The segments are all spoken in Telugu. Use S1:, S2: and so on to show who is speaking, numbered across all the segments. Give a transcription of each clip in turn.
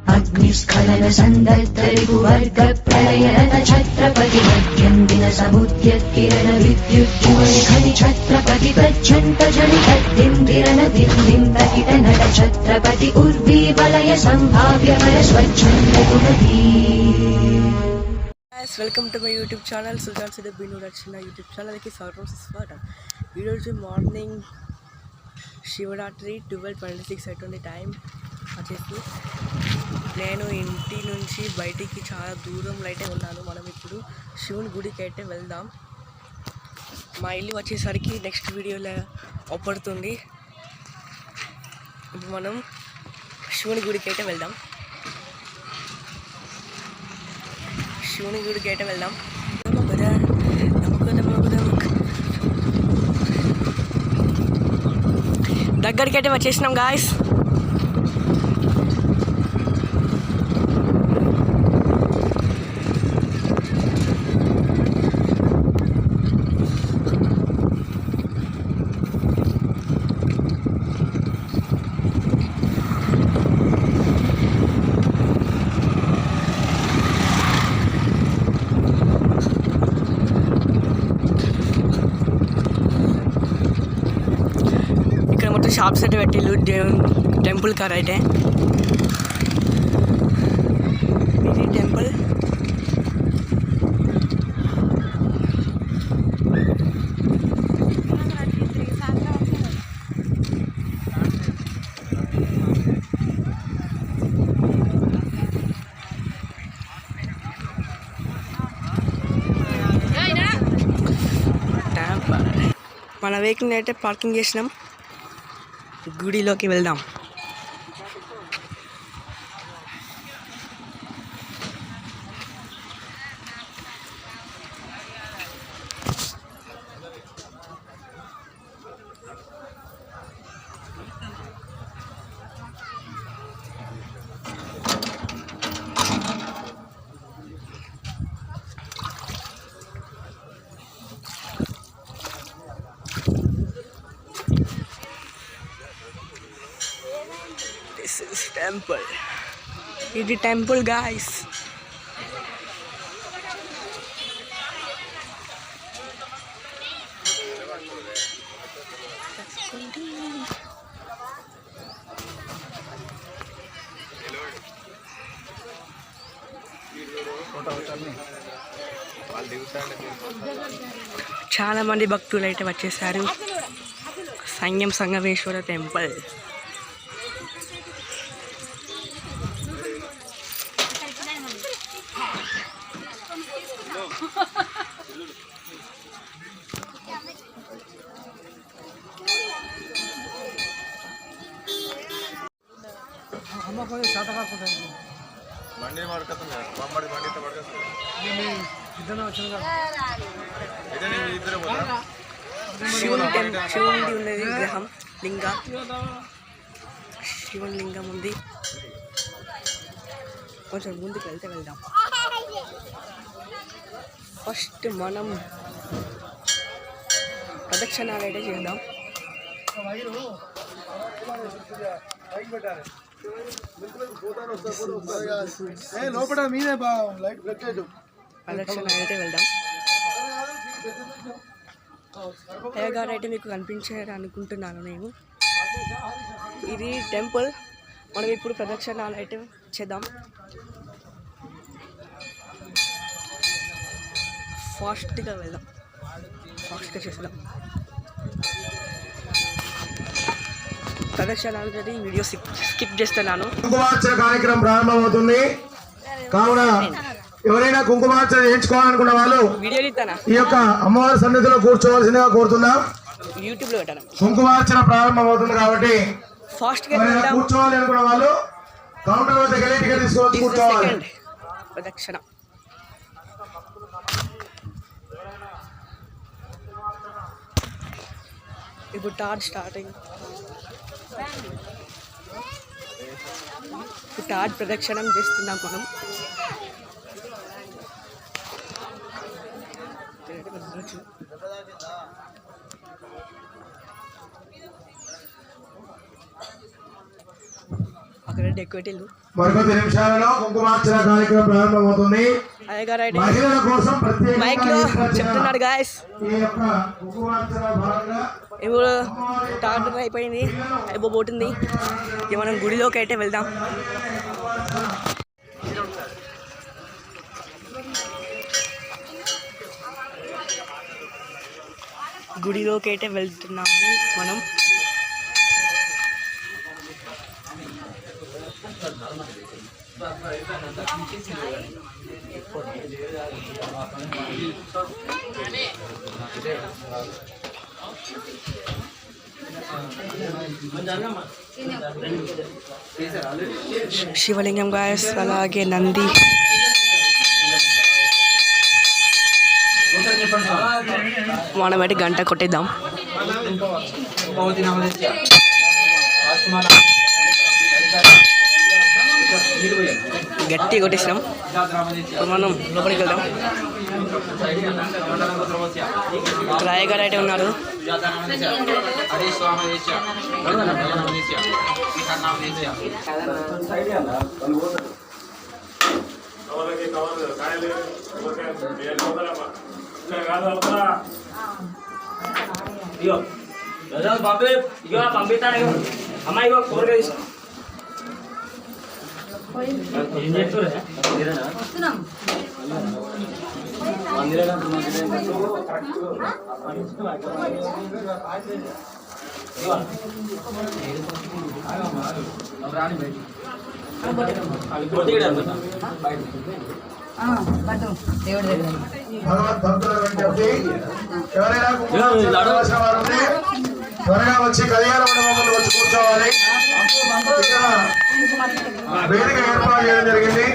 S1: अग्निस्खलन सन्दर्तरिपुवर्ग प्रलयन छत्रपति मध्यन्दिन समुद्यत्किरण विद्युज्ज्वलि छत्रपति तच्छन्त जनितद्दिन्दिरन दिन्दिन्तकित नट छत्रपति उर्वी वलय सम्भाव्य वय स्वच्छन्द गुणधी
S2: guys welcome to my YouTube channel Sultan సిద్ద బిను రచన యూట్యూబ్ ఛానల్కి స్వాగతం స్వాగతం ఈరోజు morning Shivaratri twelve twenty six అవుతుంది టైం వచ్చేసి. నేను ఇంటి నుంచి బయటికి చాలా దూరంలో అయితే ఉన్నాను. మనం ఇప్పుడు శివుని గుడికి అయితే వెళ్దాం. మా ఇల్లు వచ్చేసరికి నెక్స్ట్ వీడియోలో ఒప్పడుతుంది ఇప్పుడు మనం శివుని గుడికి అయితే వెళ్దాం. శివుని గుడికి అయితే వెళ్దాం. నమ్మకదా, దగ్గరికి అయితే వచ్చేసినాం గాయస్ ఇక్కడ మొత్తం షాప్స్ అయితే దేవుని టెంపుల్ కార్ అయితే. ఇది టెంపుల్. టెంపుల్ మన వెహికల్ని అయితే పార్కింగ్ చేసినాం. గుడిలోకి వెళ్దాం టెంపుల్. ఇది టెంపుల్ గాయస్ చాలా మంది భక్తులు అయితే వచ్చేసారు. సంగం సంగమేశ్వర టెంపుల్. శివుని శివునిది ఉన్నది విగ్రహం లింగ. శివుని లింగం ఉంది. కొంచెం ముందుకు వెళ్తే వెళ్దాం. ఫస్ట్ మనం ప్రదక్షిణాలు అయితే చేద్దాం.
S3: లోపల మీదే లైట్ పెట్టేది
S2: ప్రదక్షిణ అయితే వెళ్దాం. అయ్యగారు అయితే మీకు కనిపించారు అనుకుంటున్నాను నేను. ఇది టెంపుల్. మనం ఇప్పుడు ప్రదక్షిణాలు అయితే చేద్దాం. ఫాస్ట్గా వెళ్దాం. ఫాస్ట్గా చేద్దాం ప్రదక్షిణాలు జరిగి వీడియో స్కిప్ చేస్తున్నాను.
S4: కార్యక్రమం ప్రారంభమవుతుంది. కావున ఎవరైనా కుంకుమార్చన చేయించుకోవాలనుకున్న వాళ్ళు ఈ యొక్క అమ్మవారి సన్నిధిలో కూర్చోవలసిందిగా కోరుతున్నాం. కుంకుమార్చన ప్రారంభమవుతుంది కాబట్టి కూర్చోవాలి అనుకున్న వాళ్ళు కౌంటర్ వెళ్ళి టికెట్ తీసుకోవచ్చు కూర్చోవాలి.
S2: ప్రదక్షిణ. ఇప్పుడు టార్చ్ స్టార్టింగ్. టార్చ్ ప్రదక్షిణం చేస్తున్నాం మనం.
S4: మరికొద్ది నిమిషాలలో కుంకుమార్చన కార్యక్రమం ప్రారంభమవుతుంది. మహిళల కోసం ప్రత్యేకంగా
S2: చెప్తున్నాడు గాయస్ ఇప్పుడు అయిపోయింది. అయిపోబోతుంది ఇక మనం గుడిలోకి అయితే వెళ్దాం. గుడిలోకి అయితే వెళ్తున్నాము మనం. శివలింగం గాయస్ అలాగే నంది. మనం అయితే గంట కొట్టేద్దాం గట్టి కొట్టేసినాం ఇప్పుడు మనం లోపలికి వెళ్దాం రాయ గారు అయితే ఉన్నారు
S5: ఇగో రోజు పంపి ఇగో పంపిస్తాను ఇగో అమ్మాయి ఇగో కూరగాయ తీసుకో ఏం చెప్తురా
S4: భగవద్ భక్తుల కుంకుమార్చన కావాల్సిన వారు ఉంటే త్వరగా వచ్చి కళ్యాణ మండపంలో వచ్చి కూర్చోవాలి. ఇక్కడ వేదిక ఏర్పాటు చేయడం జరిగింది.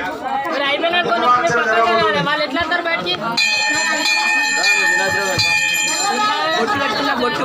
S2: బొట్టు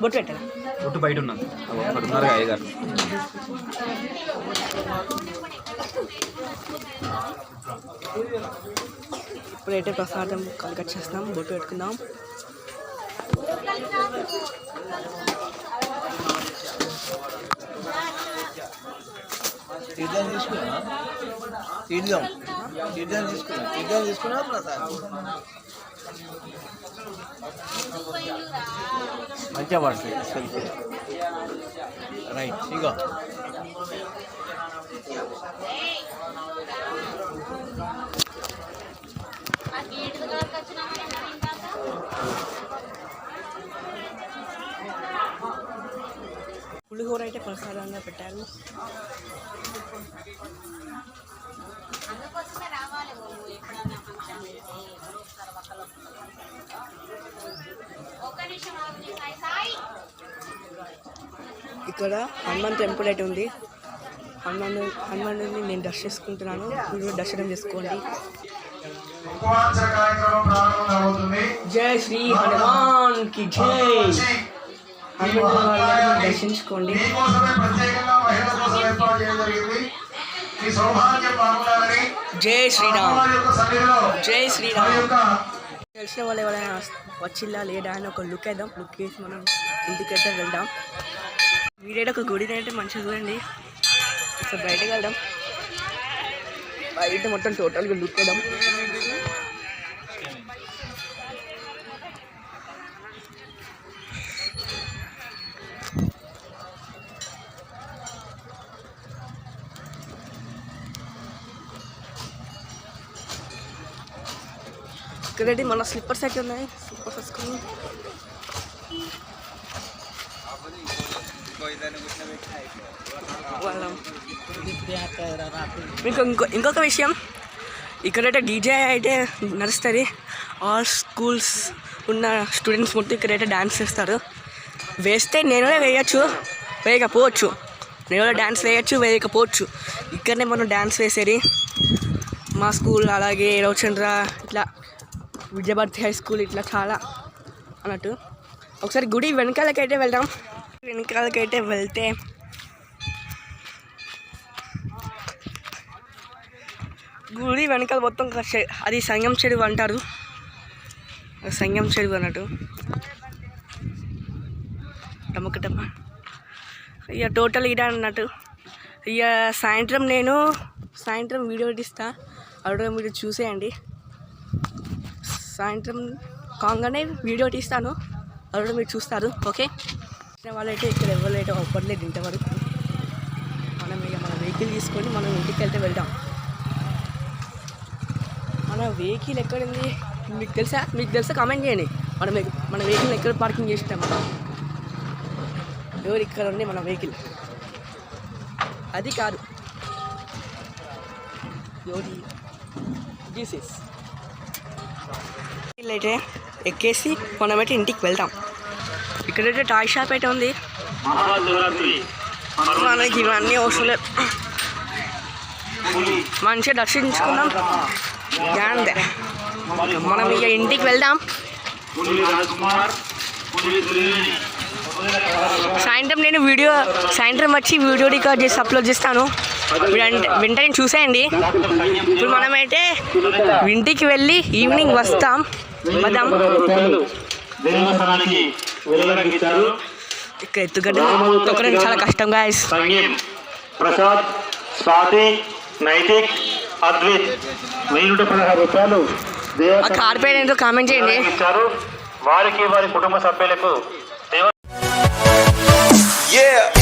S2: బొట్టు పెట్టాను
S6: ఒట్టు బయట ఉన్నాను ఒకటి ఉన్నారు అయ్యగారు
S2: ఇప్పుడైతే ప్రసాదం కాలు కట్ చేస్తున్నాం బొట్టు పెట్టుకుందాం.
S3: తీర్థం తీసుకున్నా? తీర్థం తీర్థం తీసుకున్నా? తీర్థం తీసుకున్నా ప్రసాద్? మంచిగా పడుతుంది. సెల్ఫీ రైట్ ఇగో.
S2: పులిహోర అయితే ప్రసాదంగా పెట్టారు. ఇక్కడ హనుమాన్ టెంపుల్ అయితే ఉంది. హనుమాన్ హనుమానుని నేను దర్శించుకుంటున్నాను. మీరు దర్శనం చేసుకోండి. జై శ్రీ హనుమాన్కి జై. హనుమాన్ దర్శించుకోండి. జై శ్రీరామ్. జై శ్రీరామ్. తెలిసిన వాళ్ళు ఎవరైనా వచ్చిల్లా లేదా అని ఒక లుక్ వేద్దాం. లుక్ వేసి మనం ఇంటికైతే వెళ్దాం. వీడైతే ఒక గుడి అయితే మంచిగా చూడండి. సో బయటకు వెళ్దాం. బయట మొత్తం టోటల్గా లుక్ వేద్దాం. రెడీ మన స్లిప్పర్స్ అయితే ఉన్నాయి. స్లిప్పర్స్ వేసుకుని మీకు ఇంకో ఇంకొక విషయం. ఇక్కడైతే డీజే అయితే నడుస్తుంది. ఆల్ స్కూల్స్ ఉన్న స్టూడెంట్స్ మొత్తం ఇక్కడైతే డ్యాన్స్ చేస్తారు. వేస్తే నేను వేయచ్చు వేయకపోవచ్చు. నేను కూడా డ్యాన్స్ వేయచ్చు వేయకపోవచ్చు. ఇక్కడనే మనం డ్యాన్స్ వేసేది. మా స్కూల్ అలాగే రవిచంద్ర ఇట్లా విద్యాభారతి హై స్కూల్ ఇట్లా చాలా అన్నట్టు. ఒకసారి గుడి వెనకాలకైతే వెళ్దాం. వెనకాలకైతే వెళ్తే గుడి వెనకాల మొత్తం అది సంగం చెరువు అంటారు. సంగం చెరువు అన్నట్టు. టమ్మకటమ్మ ఇక టోటల్ ఇడా అన్నట్టు. ఇక సాయంత్రం నేను సాయంత్రం వీడియో తీస్తా. అక్కడ మీరు చూసేయండి. సాయంత్రం కాగానే వీడియో తీస్తాను. అక్కడ మీరు చూస్తారు ఓకే? వాళ్ళైతే ఇక్కడ ఎవరైతే అవ్వట్లేదు ఇంతవరకు మనం ఇక మన వెహికల్ తీసుకొని మనం ఇంటికి వెళ్తే వెళ్దాం. మన వెహికల్ ఎక్కడుంది? మీకు తెలుసా? మీకు తెలుసా? కామెంట్ చేయండి. మనం మన వెహికల్ ఎక్కడ పార్కింగ్ చేసినాం మనం? ఎవరు ఇక్కడ ఉంది మన వెహికల్? అది కాదు. ఎవరి జీసస్. అయితే ఎక్కేసి మనమైతే ఇంటికి వెళ్తాం ఇక్కడైతే టాయ్ షాప్ అయితే ఉంది. మనకి ఇవన్నీ అవసరం. లేదు మంచిగా దర్శించుకుందాం. అంతే మనం ఇక ఇంటికి వెళ్దాం. సాయంత్రం నేను వీడియో సాయంత్రం వచ్చి వీడియో రికార్డ్ చేసి అప్లోడ్ చేస్తాను. వెంట- వెంటనే చూసేయండి. ఇప్పుడు మనమైతే ఇంటికి వెళ్ళి ఈవినింగ్ వస్తాం. ఇక్కడ ఎత్తుగడ్డ తొక్కడం చాలా కష్టం గాయస్
S7: ప్రసాద్ స్వాతి నైతిక్ అద్విత్ వెయ్యి నూట పదహారు రూపాయలు
S2: ఆ
S7: దేవస్థానం
S2: కార్ పేరు ఏంటో కామెంట్ చేయండి
S7: ఇచ్చారు. వారికి వారి కుటుంబ సభ్యులకు దేవ
S8: Yeah.